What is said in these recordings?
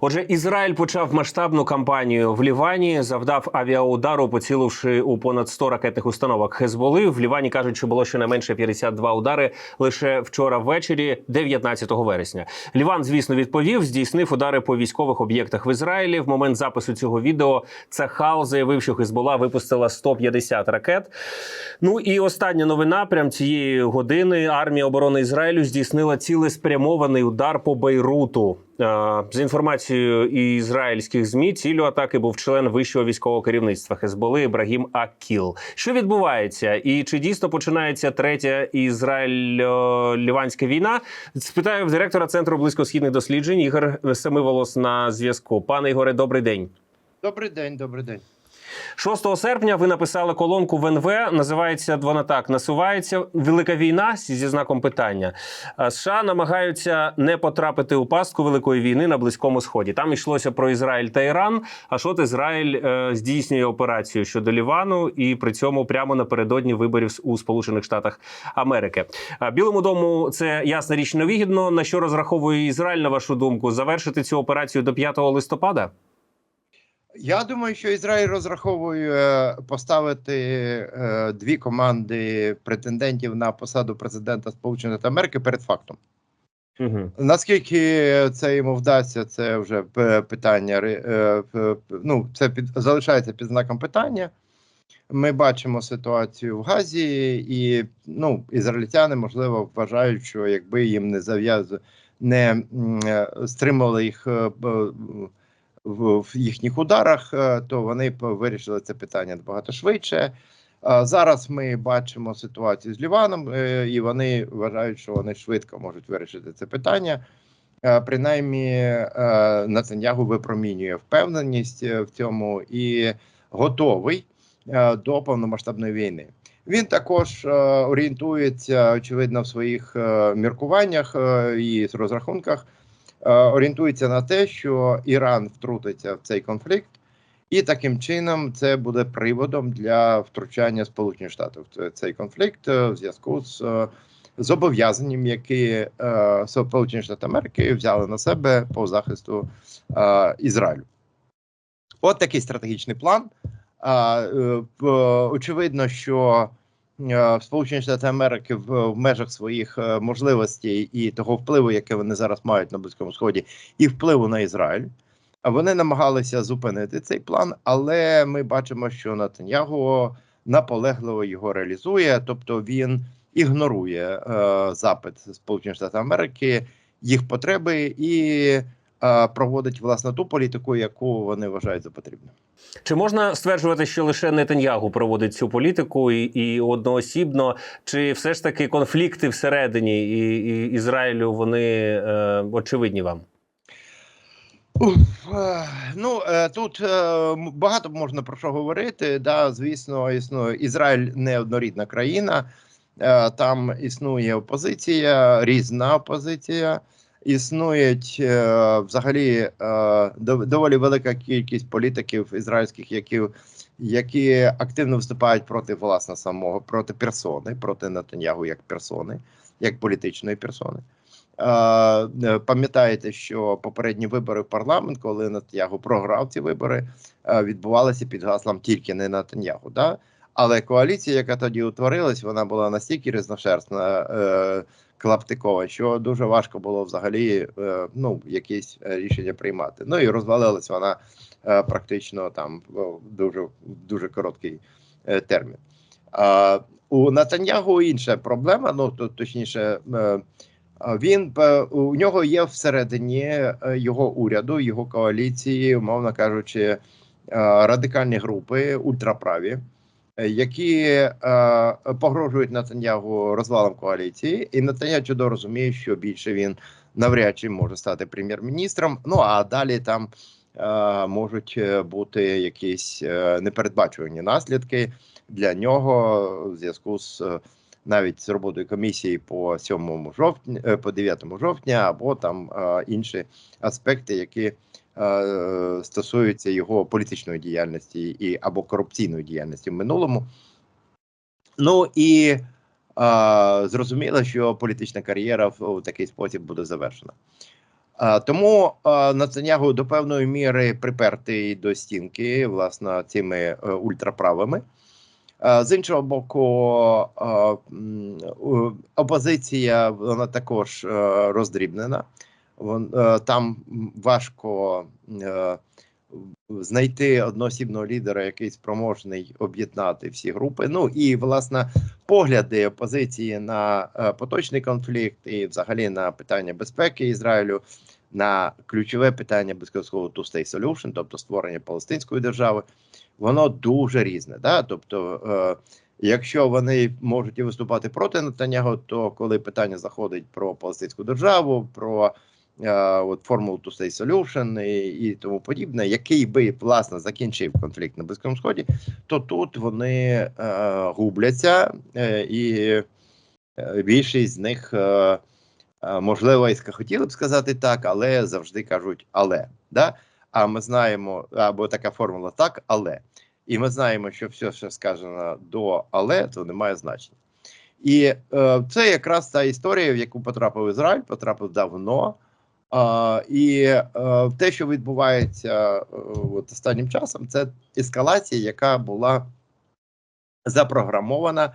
Отже, Ізраїль почав масштабну кампанію в Лівані, завдав авіаудару, поціливши у понад 100 ракетних установок Хезболи. В Лівані кажуть, що було щонайменше 52 удари лише вчора ввечері, 19 вересня. Ліван, звісно, відповів, здійснив удари по військових об'єктах в Ізраїлі. В момент запису цього відео Цахал заявив, що Хезбола випустила 150 ракет. Ну і остання новина прям цієї години. Армія оборони Ізраїлю здійснила цілеспрямований удар по Бейруту. За інформацією ізраїльських змі, цілю атаки був член вищого військового керівництва Хезболи Ібрагім Акіл. Що відбувається, і чи дійсно починається третя ізраїль-ліванська війна? Спитаю в директора центру близькосхідних досліджень Ігор Семиволос на зв'язку. Пане Ігоре, добрий день. Добрий день, добрий день. 6 серпня ви написали колонку в НВ. Називається вона так: насувається велика війна зі знаком питання. США намагаються не потрапити у пастку великої війни на близькому сході. Там йшлося про Ізраїль та Іран. А що Ізраїль е, здійснює операцію щодо Лівану, і при цьому прямо напередодні виборів у Сполучених Штатах Америки. Білому дому це ясна річ невигідно. На що розраховує Ізраїль, на вашу думку, завершити цю операцію до 5 листопада? Я думаю, що Ізраїль розраховує е, поставити е, дві команди претендентів на посаду президента Сполучених Америки перед фактом. Угу. Наскільки це йому вдасться, це вже питання. ри- е, Ну, це під залишається під знаком питання. Ми бачимо ситуацію в Газі, і ну, ізраїльтяни, можливо, вважають, що якби їм не зав'яз не е, стримували їх е, в, їхніх ударах, е, то вони вирішили це питання набагато швидше. Зараз ми бачимо ситуацію з Ліваном, е, і вони вважають, що вони швидко можуть вирішити це питання. Е, Принаймні, Натаньягу випромінює впевненість в цьому і готовий до повномасштабної війни. Він також орієнтується очевидно в своїх міркуваннях і розрахунках. Е, Орієнтується на те, що Іран втрутиться в цей конфлікт, і таким чином це буде приводом для втручання Сполучених Штатів в цей конфлікт е, в зв'язку з е, зобов'язанням, які Сполучені Штати Америки взяли на себе по захисту Ізраїлю. От такий стратегічний план. Очевидно, що е, Сполучені Штати Америки в, в межах своїх е, можливостей і того впливу, яке вони зараз мають на Близькому Сході, і впливу на Ізраїль. А Вони намагалися зупинити цей план, але ми бачимо, що Натаньяго наполегливо його реалізує, тобто він ігнорує е, запит Сполучених Штатів Америки, їх потреби і проводить власне ту політику, яку вони вважають за потрібне. Чи можна стверджувати, що лише Нетаньягу проводить цю політику і, і одноосібно, чи все ж таки конфлікти всередині і, і Ізраїлю вони е, очевидні вам? Е, Ну е, тут е, багато можна про що говорити. Да, звісно, існує Ізраїль неоднорідна країна. Е, Там існує опозиція, різна опозиція. Існують е, взагалі е, доволі велика кількість політиків ізраїльських, які, які активно виступають проти власне самого, проти персони, проти Натаньягу як персони, як політичної персони. Е, Пам'ятаєте, що попередні вибори в парламент, коли Натаньягу програв ці вибори, відбувалися під гаслом тільки не Натаньягу. Да? Але коаліція, яка тоді утворилась, вона була настільки різношерстна, е, клаптикова, що дуже важко було взагалі е, ну, якісь е, рішення приймати. Ну і розвалилась вона е, практично там дуже, дуже короткий е, термін. А, у Натаньягу інша проблема, ну то точніше. Е, Він е, у нього є всередині е, його уряду, його коаліції, умовно кажучи, е, радикальні групи, ультраправі, е, які е, погрожують Натаньягу розвалом коаліції, і Натаньяг чудово розуміє, що більше він навряд чи може стати прем'єр-міністром. Ну а далі там е, можуть е, бути якісь непередбачувані наслідки для нього в зв'язку з. навіть з роботою комісії по 7 жовтня, по 9 жовтня, або там е, інші аспекти, які е, стосуються його політичної діяльності і або корупційної діяльності в минулому. Ну і е, зрозуміло, що політична кар'єра в, такий спосіб буде завершена. А, тому а, Нетаньягу до певної міри припертий до стінки, власне, цими е, ультраправими. З іншого боку, опозиція вона також е, роздрібнена. Вон, е, там важко е, знайти одноосібного лідера, який спроможний об'єднати всі групи. Ну і власне погляди опозиції на е, поточний конфлікт і взагалі на питання безпеки Ізраїлю, на ключове питання безпекового two-state solution, тобто створення палестинської держави, воно дуже різне. Да? Тобто, е, якщо вони можуть і виступати проти Нетаньягу, то коли питання заходить про палестинську державу, про е, от формулу two-state solution і, і тому подібне, який би власне закінчив конфлікт на Близькому Сході, то тут вони е, губляться, е, і е, більшість з них, е, е, можливо, і хотіли б сказати так, але завжди кажуть але. Да? А ми знаємо, або така формула так, але. І ми знаємо, що все, що сказано до але, то не має значення. І е, це якраз та історія, в яку потрапив Ізраїль, потрапив давно. А, і е, те, що відбувається е, от останнім часом, це ескалація, яка була запрограмована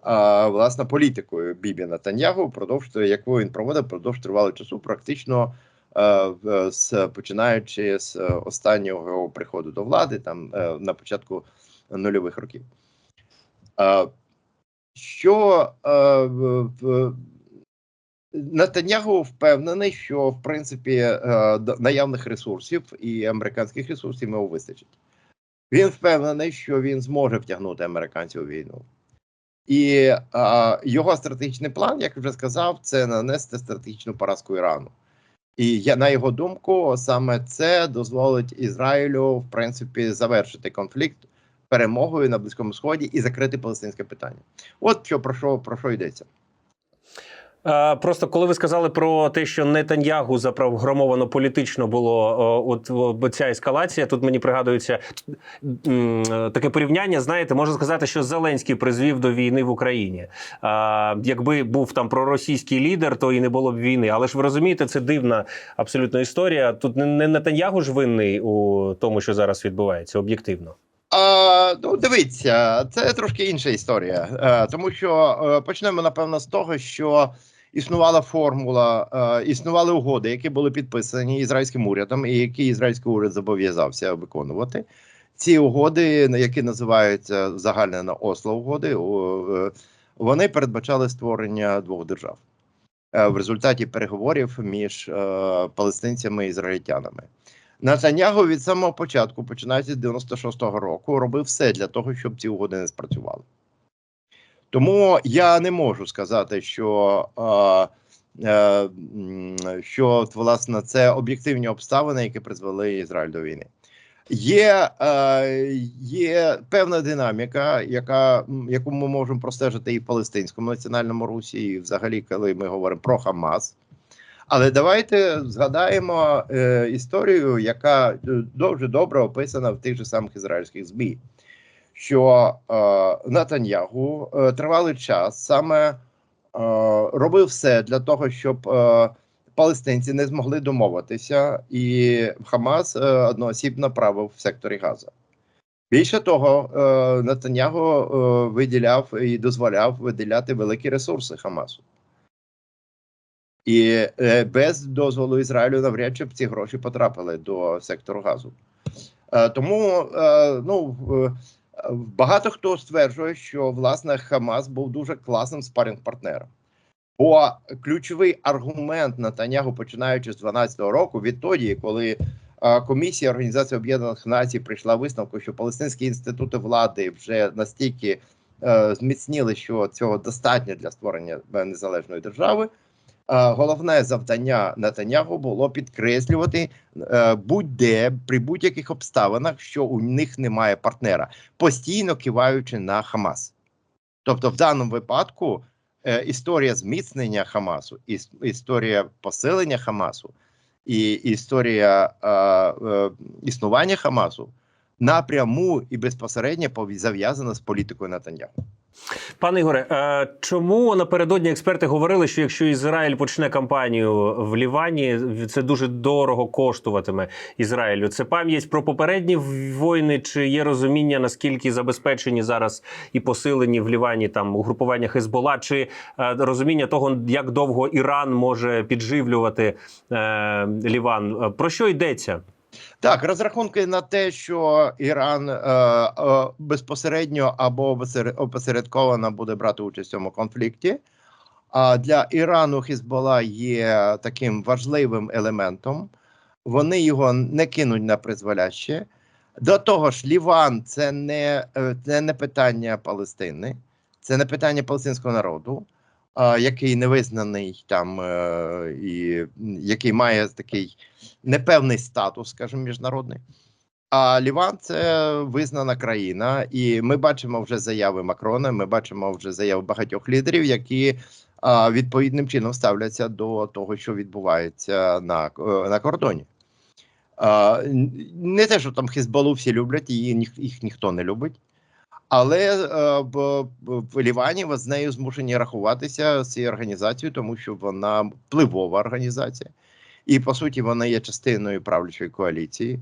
а, власне політикою Бібі Натаньягу, впродовж яку він проводив впродовж тривалого часу, практично е, в- з починаючи з е, останнього його приходу до влади, там е, на початку нульових років. Е, Що е, в- впевнений, що в принципі е, наявних ресурсів і американських ресурсів йому вистачить. Він впевнений, що він зможе втягнути американців у війну. І е, його стратегічний план, як вже сказав, це нанести стратегічну поразку Ірану. І я, на його думку, саме це дозволить Ізраїлю в принципі завершити конфлікт перемогою на Близькому Сході і закрити палестинське питання. От що про що, про що йдеться. Е, Просто коли ви сказали про те, що Нетаньягу запрограмовано політично було о, от ця ескалація, тут мені пригадується е, таке порівняння. Знаєте, можна сказати, що Зеленський призвів до війни в Україні. А, якби був там проросійський лідер, то і не було б війни. Але ж ви розумієте, це дивна абсолютно історія. Тут не- не Нетаньягу ж винний у тому, що зараз відбувається, об'єктивно. А, ну, дивіться, це трошки інша історія, е, тому що е, почнемо напевно з того, що існувала формула, е, існували угоди, які були підписані ізраїльським урядом, і які ізраїльський уряд зобов'язався виконувати. Ці угоди, які називаються загальнено Осло угоди, е, вони передбачали створення двох держав е, в результаті переговорів між палестинцями і ізраїльтянами. Натанягу від самого початку, починаючи з 96-го року, робив все для того, щоб ці угоди не спрацювали. Тому я не можу сказати, що, е, що власне це об'єктивні обставини, які призвели Ізраїль до війни. Є, е, є певна динаміка, яка, яку ми можемо простежити і в палестинському національному русі, і взагалі, коли ми говоримо про Хамас. Але давайте згадаємо е, історію, яка е, дуже добре описана в тих же самих ізраїльських ЗМІ, що е, Натаньягу е, тривалий час саме е, робив все для того, щоб е, палестинці не змогли домовитися, і Хамас е, одноосібно правив в секторі Газа. Більше того, е, Натаньягу е, виділяв і дозволяв виділяти великі ресурси Хамасу. І е, без дозволу Ізраїлю навряд чи б ці гроші потрапили до сектору газу. Е, тому е, ну, багато хто стверджує, що власне Хамас був дуже класним спаринг-партнером. Бо ключовий аргумент Натанягу, починаючи з 12-го року, відтоді, коли комісія Організації Об'єднаних Націй прийшла висновку, що палестинські інститути влади вже настільки е, зміцніли, що цього достатньо для створення е, незалежної держави. Е, Головне завдання Натанягу було підкреслювати е, будь-де при будь-яких обставинах, що у них немає партнера, постійно киваючи на Хамас. Тобто, в даному випадку е, історія зміцнення Хамасу, історія посилення Хамасу і історія існування Хамасу напряму і безпосередньо зав'язана з політикою Натаньягу. Пане Ігоре, е, чому напередодні експерти говорили, що якщо Ізраїль почне кампанію в Лівані, це дуже дорого коштуватиме Ізраїлю? Це пам'ять про попередні війни, чи є розуміння, наскільки забезпечені зараз і посилені в Лівані там угрупування Хезбола, чи е, розуміння того, як довго Іран може підживлювати е, Ліван? Про що йдеться? Так, розрахунки на те, що Іран е, е, безпосередньо або опосередковано буде брати участь в цьому конфлікті. А для Ірану Хізбола є таким важливим елементом. Вони його не кинуть на призволяще. До того ж, Ліван це не, е, це не питання Палестини, це не питання палестинського народу, який не визнаний там е, і який має такий непевний статус, скажімо, міжнародний. А Ліван це визнана країна, і ми бачимо вже заяви Макрона. Ми бачимо вже заяви багатьох лідерів, які відповідним чином ставляться до того, що відбувається на, е, на кордоні. Не те, що там Хізбалу всі люблять, її їх ніхто не любить. Але е, в, Лівані з нею змушені рахуватися з цією організацією, тому що вона впливова організація. І по суті, вона є частиною правлячої коаліції.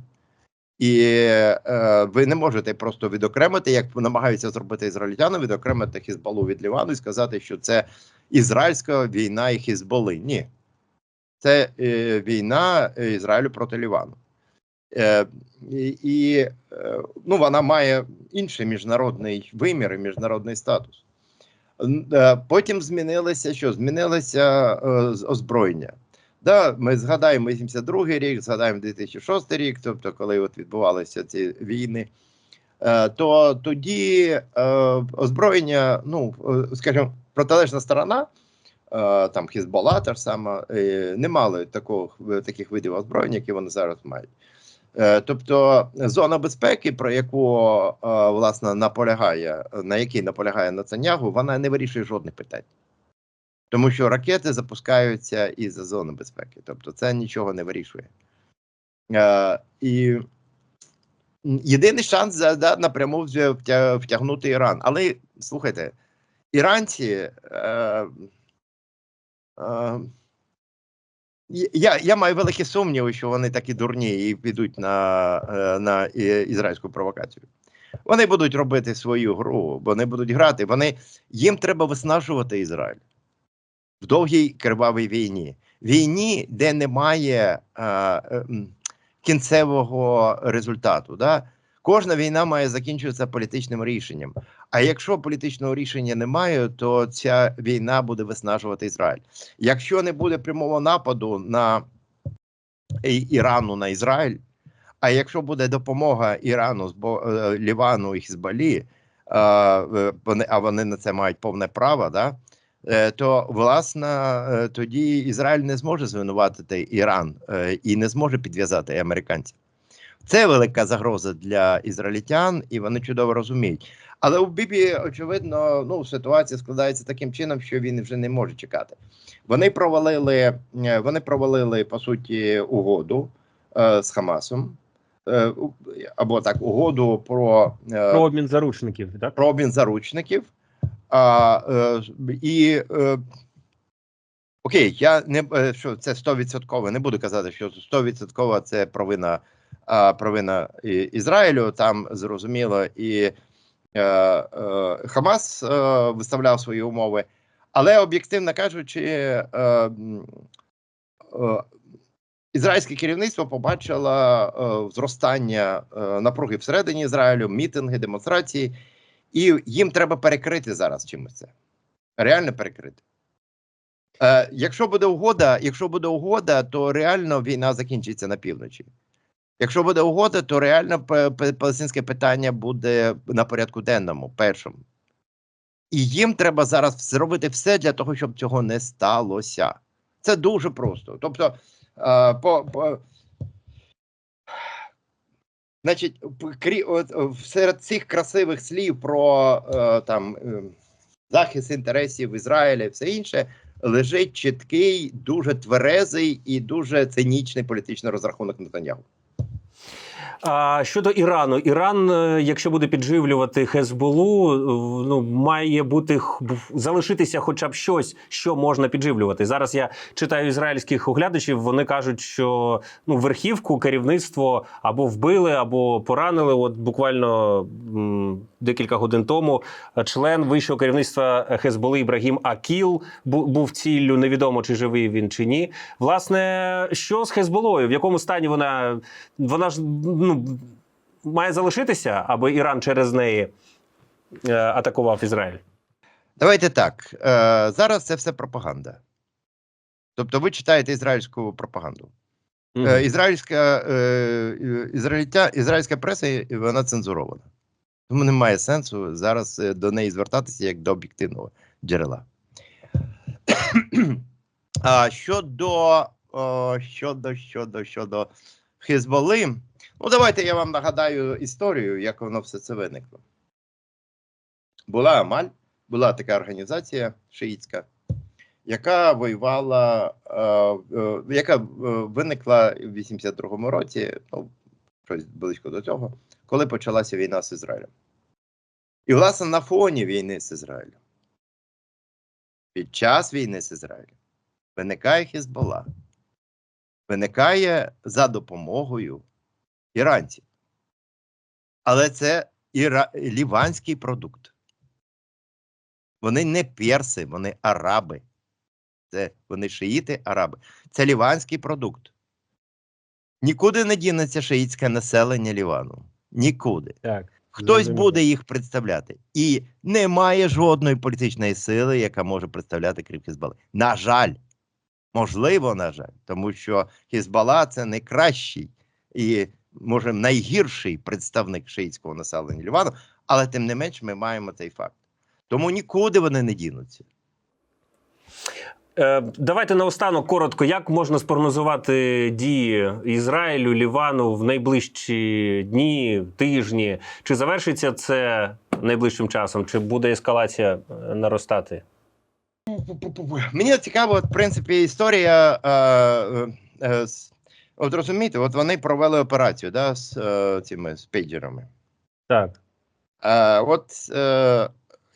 І е, ви не можете просто відокремити, як намагаються зробити ізраїльтяни, відокремити Хізбалу від Лівану і сказати, що це ізраїльська війна і Хізболи. Ні. Це е, війна Ізраїлю проти Лівану. Е, і е, ну, вона має інший міжнародний вимір і міжнародний статус. Е, Потім змінилося що? Змінилося озброєння. Да, ми згадаємо 82-й рік, згадаємо 2006 рік, тобто, коли от відбувалися ці війни, то тоді озброєння, ну, скажімо, протилежна сторона, там Хізбола та ж сама, не мали такого, таких видів озброєння, які вони зараз мають. Е, Тобто зона безпеки, про яку е, власне наполягає, на якій наполягає Нацанягу, вона не вирішує жодних питань. Тому що ракети запускаються із зони безпеки. Тобто це нічого не вирішує. Е, і єдиний шанс да, напряму втягнути Іран. Але слухайте, іранці. Е, е, я, я маю великі сумніви, що вони такі дурні і підуть на, е, на ізраїльську провокацію. Вони будуть робити свою гру, вони будуть грати. Вони, їм треба виснажувати Ізраїль в довгій кривавій війні. Війні, де немає е, е, кінцевого результату. Да? Кожна війна має закінчуватися політичним рішенням. А якщо політичного рішення немає, то ця війна буде виснажувати Ізраїль. Якщо не буде прямого нападу на Ірану на Ізраїль, а якщо буде допомога Ірану з е, Лівану і Хізбалі, е, а вони на це мають повне право, да? е, то власне тоді Ізраїль не зможе звинуватити Іран і не зможе підв'язати американців. Це велика загроза для ізраїльтян, і вони чудово розуміють. Але у Бібі, очевидно, ну ситуація складається таким чином, що він вже не може чекати. Вони провалили, е, вони провалили по суті угоду е, з Хамасом, е, або так, угоду про, е, Про обмін заручників, так? про обмін заручників. А, і окей, я не що це 100%, не буду казати, що 100% це провина, провина Ізраїлю. Там зрозуміло, і Хамас е, виставляв свої умови. Але об'єктивно кажучи, е, е, ізраїльське керівництво побачило е, зростання е, напруги всередині Ізраїлю, мітинги, демонстрації, і їм треба перекрити зараз чимось це. Реально перекрити. Е, якщо буде угода, якщо буде угода, то реально війна закінчиться на півночі. Якщо буде угода, то реально палестинське питання буде на порядку денному, першому. І їм треба зараз зробити все для того, щоб цього не сталося. Це дуже просто. Тобто, е, по, по, значить, крі, от, е, серед цих красивих слів про е, там, е, захист інтересів Ізраїля і все інше, лежить чіткий, дуже тверезий і дуже цинічний політичний розрахунок Нетаньягу. А щодо Ірану, Іран, е, якщо буде підживлювати Хезболу, е, ну має бути залишитися, хоча б щось, що можна підживлювати. Зараз я читаю ізраїльських оглядачів. Вони кажуть, що ну верхівку керівництво або вбили, або поранили. От буквально декілька годин тому е, член вищого керівництва Хезболи Ібрагім Акіл був ціллю. Невідомо чи живий він чи ні. Власне, що з Хезболою? В якому стані вона вона ж ну має залишитися, аби Іран через неї е, атакував Ізраїль. Давайте так. Е, зараз це все пропаганда. Тобто ви читаєте ізраїльську пропаганду. Е, ізраїльська, е, е, ізраїльська преса е, вона цензурована. Тому немає сенсу зараз е, до неї звертатися як до об'єктивного джерела. А щодо, о, щодо, щодо, щодо Хизболи, ну давайте я вам нагадаю історію, як воно все це виникло. Була Амаль, була така організація шиїцька, яка воювала, е, е, яка е, виникла в 82-му році, ну, щось близько до цього, коли почалася війна з Ізраїлем. І, власне, на фоні війни з Ізраїлем, під час війни з Ізраїлем, виникає Хізбола, виникає за допомогою іранців. Але це іра... ліванський продукт. Вони не перси, вони араби. Це вони шиїти, араби. Це ліванський продукт. Нікуди не дінеться шиїтське населення Лівану. Нікуди. Так. Хтось буде їх представляти. І немає жодної політичної сили, яка може представляти крім Хізбали. На жаль, можливо, на жаль, тому що Хізбала це найкращий і, може, найгірший представник шиїтського населення Лівану, але тим не менш ми маємо цей факт. Тому нікуди вони не дінуться. Е, давайте наостанок коротко, як можна спрогнозувати дії Ізраїлю, Лівану в найближчі дні, тижні? Чи завершиться це найближчим часом, чи буде ескалація е, наростати? Мені цікаво, в принципі, історія. Е, е, е, от розумієте, от вони провели операцію да, з е, цими з пейджерами. Так. Е, от е,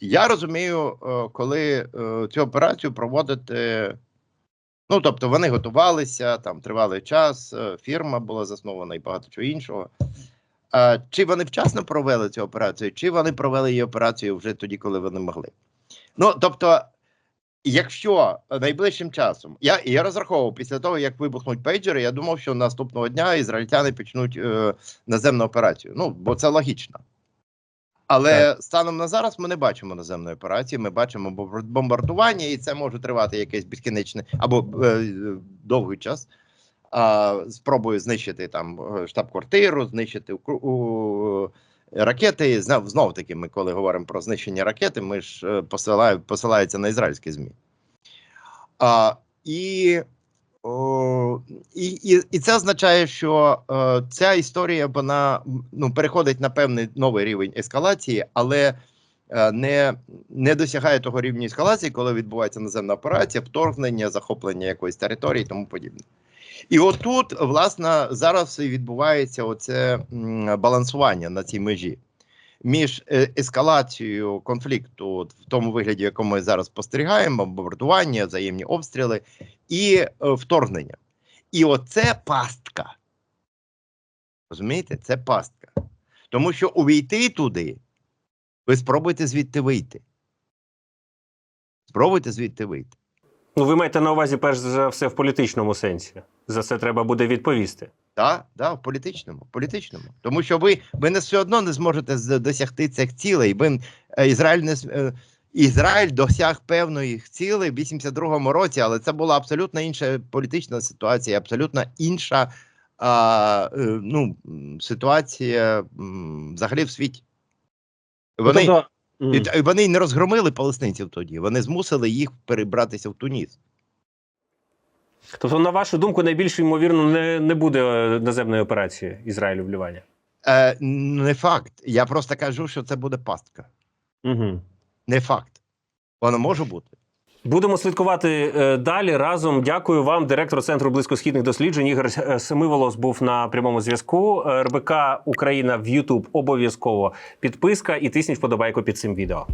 я розумію, е, коли е, цю операцію проводити. Ну, тобто вони готувалися, там тривалий час, е, фірма була заснована і багато чого іншого. Чи вони вчасно провели цю операцію, чи вони провели її операцію вже тоді, коли вони могли? Ну, тобто, якщо найближчим часом, я, я розраховував після того, як вибухнуть пейджери, я думав, що наступного дня ізраїльтяни почнуть е, наземну операцію. Ну, бо це логічно. Але станом на зараз ми не бачимо наземної операції, ми бачимо бомбар- бомбардування, і це може тривати якесь безкінечне або е, е, довгий час. А, спробую знищити там е, штаб-квартиру, знищити у, у, ракети. Знов, знов таки, ми коли говоримо про знищення ракети, ми ж е, посилаю, посилаються на ізраїльські ЗМІ. А, і, о, і, і, і це означає, що е, ця історія вона ну, переходить на певний новий рівень ескалації, але е, не, не досягає того рівня ескалації, коли відбувається наземна операція, вторгнення, захоплення якоїсь території і тому подібне. І отут, власне, зараз і відбувається оце балансування на цій межі між е, ескалацією конфлікту в тому вигляді, якому ми зараз спостерігаємо, бомбардування, взаємні обстріли і е, вторгнення. І оце пастка. Розумієте, це пастка. Тому що увійти туди, ви спробуйте звідти вийти. Спробуйте звідти вийти. Ну, ви маєте на увазі, перш за все, в політичному сенсі. За це треба буде відповісти. Так, да, в політичному, політичному. Тому що ви, ви не все одно не зможете досягти цих цілей. Ви, е, Ізраїль не е, Ізраїль досяг певної цілей в 82-му році, але це була абсолютно інша політична ситуація, абсолютно інша а, е, ну, ситуація взагалі в світі. Вони, Тобто, вони не розгромили палестинців тоді. Вони змусили їх перебратися в Туніс. Тобто, на вашу думку, найбільш ймовірно не, не буде е, наземної операції Ізраїлю в Лівані. Е, не факт. Я просто кажу, що це буде пастка. Угу. Не факт. Воно може бути. Будемо слідкувати е, далі разом. Дякую вам, директор центру близькосхідних досліджень. Ігор е, Семиволос був на прямому зв'язку. РБК Україна в Ютуб обов'язково підписка і тисніть вподобайку під цим відео.